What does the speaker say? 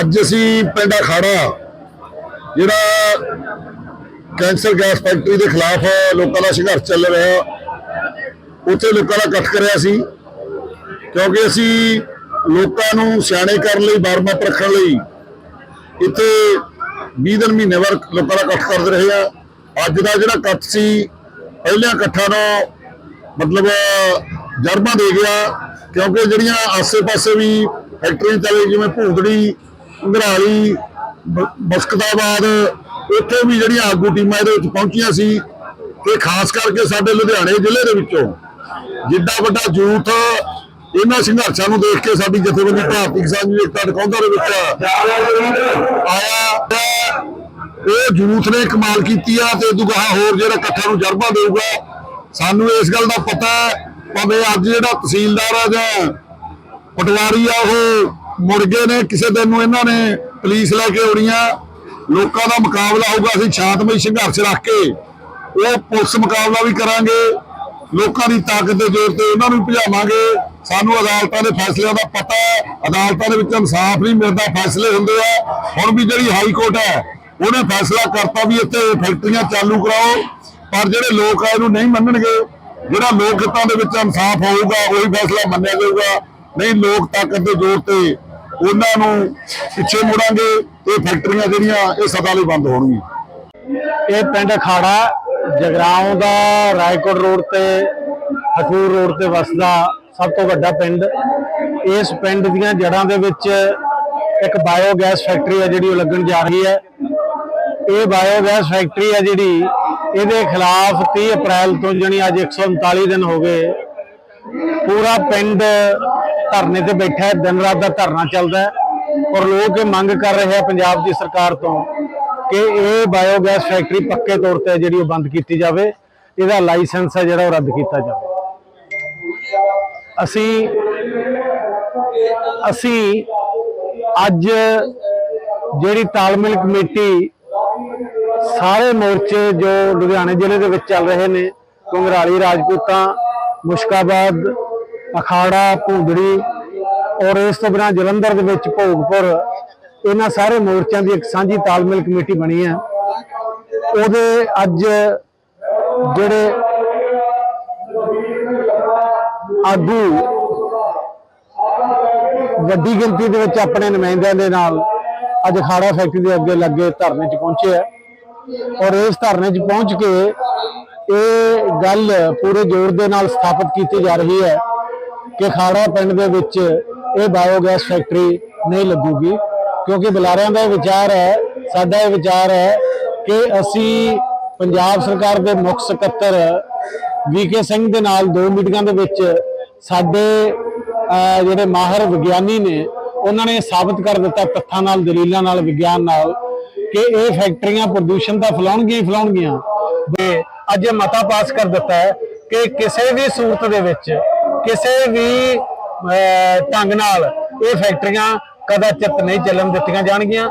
ਅੱਜ ਅਸੀਂ ਪਿੰਡ ਅਖਾੜਾ, ਜਿਹੜਾ ਕੈਂਸਰ ਗੈਸ ਫੈਕਟਰੀ ਦੇ ਖਿਲਾਫ ਲੋਕਾਂ ਦਾ ਸੰਘਰਸ਼ ਚੱਲ ਰਿਹਾ, ਉੱਥੇ ਲੋਕਾਂ ਦਾ ਇਕੱਠ ਕਰਿਆ ਸੀ, ਕਿਉਂਕਿ ਅਸੀਂ ਲੋਕਾਂ ਨੂੰ ਸਿਆਣੇ ਕਰਨ ਲਈ ਬਾਰਮਤ ਰੱਖਣ ਲਈ ਇੱਥੇ 20 ਦਿਨ ਮਹੀਨੇ ਵਰ ਲੋਕਾਂ ਦਾ ਇਕੱਠ ਕਰਦੇ ਰਹੇ ਆ। ਅੱਜ ਦਾ ਜਿਹੜਾ ਇਕੱਠ ਸੀ, ਪਹਿਲਿਆਂ ਇਕੱਠਾਂ ਨੂੰ ਮਤਲਬ ਜਰਮਾ ਦੇ ਗਿਆ, ਕਿਉਂਕਿ ਜਿਹੜੀਆਂ ਆਸੇ-ਪਾਸੇ ਵੀ ਫੈਕਟਰੀਆਂ ਚੱਲੇ ਜਿਵੇਂ ਭੂੰਦੜੀ ਘਰਾਲੀ ਬਸਕਤਾਬਾਦ, ਉੱਥੇ ਵੀ ਜਿਹੜੀਆਂ ਆਗੂ ਟੀਮਾਂ ਇਹਦੇ ਵਿੱਚ ਪਹੁੰਚੀਆਂ ਸੀ ਤੇ ਖਾਸ ਕਰਕੇ ਸਾਡੇ ਲੁਧਿਆਣੇ ਜ਼ਿਲ੍ਹੇ ਦੇ ਵਿੱਚੋਂ। ਜਿੱਡਾ ਵੱਡਾ ਜੂਥ ਇਹਨਾਂ ਸੰਘਰਸ਼ਾਂ ਨੂੰ ਦੇਖ ਕੇ ਸਾਡੀ ਜਥੇਬੰਦੀ ਭਾਰਤੀ ਕਿਸਾਨ ਯੂਨੀਅਨ ਏਕਤਾ ਟਕੌਂਦਾ ਦੇ ਵਿੱਚ ਆਇਆ ਇਹ ਜੂਥ ਨੇ ਕਮਾਲ ਕੀਤੀ ਆ ਤੇ ਦੁਗਾਹ ਹੋਰ ਜਿਹੜਾ ਇਕੱਠਾ ਨੂੰ ਜਰਬਾ ਦੇਊਗਾ। ਸਾਨੂੰ ਇਸ ਗੱਲ ਦਾ ਪਤਾ ਹੈ, ਭਾਵੇਂ ਅੱਜ ਜਿਹੜਾ ਤਹਿਸੀਲਦਾਰ ਆ ਜਾਂ ਪਟਵਾਰੀ ਆ, ਉਹ ਮੁੜ ਗਏ ਨੇ, ਕਿਸੇ ਦਿਨ ਨੂੰ ਇਹਨਾਂ ਨੇ ਪੁਲਿਸ ਲੈ ਕੇ ਆਉਣੀਆਂ। ਲੋਕਾਂ ਦਾ ਮੁਕਾਬਲਾ ਹੋਊਗਾ, ਅਸੀਂ ਸ਼ਾਂਤਮਈ ਸੰਘਰਸ਼ ਰੱਖ ਕੇ ਉਹ ਪੁਲਿਸ ਮੁਕਾਬਲਾ ਵੀ ਕਰਾਂਗੇ। ਲੋਕਾਂ ਦੀ ਤਾਕਤ ਦੇ ਜ਼ੋਰ ਤੇ ਉਹਨਾਂ ਨੂੰ ਭਜਾਵਾਂਗੇ। ਸਾਨੂੰ ਅਦਾਲਤਾਂ ਦੇ ਫੈਸਲਿਆਂ ਦਾ ਪਤਾ ਹੈ, ਅਦਾਲਤਾਂ ਦੇ ਵਿੱਚ ਇਨਸਾਫ ਨਹੀਂ ਮਿਲਦਾ, ਫੈਸਲੇ ਹੁੰਦੇ ਆ। ਹੁਣ ਵੀ ਜਿਹੜੀ ਹਾਈ ਕੋਰਟ ਹੈ, ਉਹਨੇ ਫੈਸਲਾ ਕਰਤਾ ਵੀ ਇੱਥੇ ਫੈਕਟਰੀਆਂ ਚਾਲੂ ਕਰਾਓ, ਪਰ ਜਿਹੜੇ ਲੋਕ ਆ, ਇਹਨੂੰ ਨਹੀਂ ਮੰਨਣਗੇ। ਜਿਹੜਾ ਲੋਕ ਹਿੱਤਾਂ ਦੇ ਵਿੱਚ ਇਨਸਾਫ ਹੋਊਗਾ, ਉਹੀ ਫੈਸਲਾ ਮੰਨਿਆ ਜਾਊਗਾ। ਨਹੀਂ, ਲੋਕ ਤਾਕਤ ਦੇ ਜ਼ੋਰ ਤੇ ਉਹਨਾਂ ਨੂੰ ਪਿੱਛੇ ਮੁੜਾਂਗੇ ਇਹ ਫੈਕਟਰੀਆਂ ਜਿਹੜੀਆਂ, ਇਹ ਸਦਾ ਲਈ ਬੰਦ ਹੋਣਗੀਆਂ। ਇਹ ਪਿੰਡ ਅਖਾੜਾ, ਜਗਰਾਉਂ ਦਾ, ਰਾਏਕੋਟ ਰੋਡ ਤੇ ਹਠੂਰ ਰੋਡ ਤੇ ਵਸਦਾ ਸਭ ਤੋਂ ਵੱਡਾ ਪਿੰਡ। ਇਸ ਪਿੰਡ ਦੀਆਂ ਜੜ੍ਹਾਂ ਦੇ ਵਿੱਚ ਇੱਕ ਬਾਇਓਗੈਸ ਫੈਕਟਰੀ ਹੈ ਜਿਹੜੀ ਉਹ ਲੱਗਣ ਜਾ ਰਹੀ ਹੈ। ਇਹ ਬਾਇਓਗੈਸ ਫੈਕਟਰੀ ਹੈ ਜਿਹੜੀ ਇਹਦੇ ਖਿਲਾਫ 30 ਅਪ੍ਰੈਲ ਤੋਂ ਜਣੀ ਅੱਜ 139 ਦਿਨ ਹੋ ਗਏ। ਪੂਰਾ ਪਿੰਡ ਧਰਨੇ ਤੇ ਬੈਠਾ ਹੈ, ਦਿਨ ਰਾਤ ਦਾ ਧਰਨਾ ਚੱਲਦਾ ਹੈ ਔਰ ਲੋਕ ਇਹ ਮੰਗ ਕਰ ਰਹੇ ਆ ਪੰਜਾਬ ਦੀ ਸਰਕਾਰ ਤੋਂ ਕਿ ਇਹ ਬਾਇਓਗੈਸ ਫੈਕਟਰੀ ਪੱਕੇ ਤੌਰ ਤੇ ਜਿਹੜੀ ਉਹ ਬੰਦ ਕੀਤੀ ਜਾਵੇ, ਇਹਦਾ ਲਾਇਸੈਂਸ ਹੈ ਜਿਹੜਾ ਉਹ ਰੱਦ ਕੀਤਾ ਜਾਵੇ। ਅਸੀਂ ਅਸੀਂ ਅੱਜ ਜਿਹੜੀ ਤਾਲਮੇਲ ਕਮੇਟੀ ਸਾਰੇ ਮੋਰਚੇ ਜੋ ਲੁਧਿਆਣੇ ਜ਼ਿਲ੍ਹੇ ਦੇ ਵਿੱਚ ਚੱਲ ਰਹੇ ਨੇ, ਕੁੰਗਰਾਲੀ ਰਾਜਪੂਤਾਂ, ਮੁਸ਼ਕਾਬਾਦ ਅਖਾੜਾ, ਭੂੰਦੜੀ ਔਰ ਇਸ ਤੋਂ ਬਿਨਾਂ ਜਲੰਧਰ ਦੇ ਵਿੱਚ ਭੋਗਪੁਰ, ਇਹਨਾਂ ਸਾਰੇ ਮੋਰਚਿਆਂ ਦੀ ਇੱਕ ਸਾਂਝੀ ਤਾਲਮੇਲ ਕਮੇਟੀ ਬਣੀ ਹੈ। ਉਹਦੇ ਅੱਜ ਜਿਹੜੇ ਆਗੂ ਵੱਡੀ ਗਿਣਤੀ ਦੇ ਵਿੱਚ ਆਪਣੇ ਨੁਮਾਇੰਦਿਆਂ ਦੇ ਨਾਲ ਅੱਜ ਖਾੜਾ ਫੈਕਟਰੀ ਦੇ ਅੱਗੇ ਲੱਗੇ ਧਰਨੇ 'ਚ ਪਹੁੰਚੇ ਆ ਔਰ ਇਸ ਧਰਨੇ 'ਚ ਪਹੁੰਚ ਕੇ ਇਹ ਗੱਲ ਪੂਰੇ ਜ਼ੋਰ ਦੇ ਨਾਲ ਸਥਾਪਿਤ ਕੀਤੀ ਜਾ ਰਹੀ ਹੈ। ਕਿ ਖਾੜਾ ਪਿੰਡ ਦੇ ਵਿੱਚ ਇਹ ਬਾਇਓਗੈਸ ਫੈਕਟਰੀ ਨਹੀਂ ਲੱਗੂਗੀ, ਕਿਉਂਕਿ ਬੁਲਾਰਿਆਂ ਦਾ ਇਹ ਵਿਚਾਰ ਹੈ, ਸਾਡਾ ਇਹ ਵਿਚਾਰ ਹੈ ਕਿ ਅਸੀਂ ਪੰਜਾਬ ਸਰਕਾਰ ਦੇ ਮੁੱਖ ਸਕੱਤਰ ਵੀਕੇ ਸਿੰਘ ਦੇ ਨਾਲ ਦੋ ਮੀਟਿੰਗਾਂ ਦੇ ਵਿੱਚ ਸਾਡੇ ਜਿਹੜੇ ਮਾਹਰ ਵਿਗਿਆਨੀ ਨੇ, ਉਹਨਾਂ ਨੇ ਸਾਬਤ ਕਰ ਦਿੱਤਾ ਤੱਥਾਂ ਨਾਲ, ਦਲੀਲਾਂ ਨਾਲ, ਵਿਗਿਆਨ ਨਾਲ ਕਿ ਇਹ ਫੈਕਟਰੀਆਂ ਪ੍ਰਦੂਸ਼ਣ ਤਾਂ ਫੈਲਾਉਣਗੀਆਂ ਹੀ ਫੈਲਾਉਣਗੀਆਂ। ਤੇ ਅੱਜ ਇਹ ਮਤਾ ਪਾਸ ਕਰ ਦਿੱਤਾ ਹੈ ਕਿ ਕਿਸੇ ਵੀ ਸੂਰਤ ਦੇ ਵਿੱਚ ਕਿਸੇ ਵੀ ਢੰਗ ਨਾਲ ਇਹ ਫੈਕਟਰੀਆਂ ਕਦਾਚਿਤ ਨਹੀਂ ਚੱਲਣ ਦਿੱਤੀਆਂ ਜਾਣਗੀਆਂ।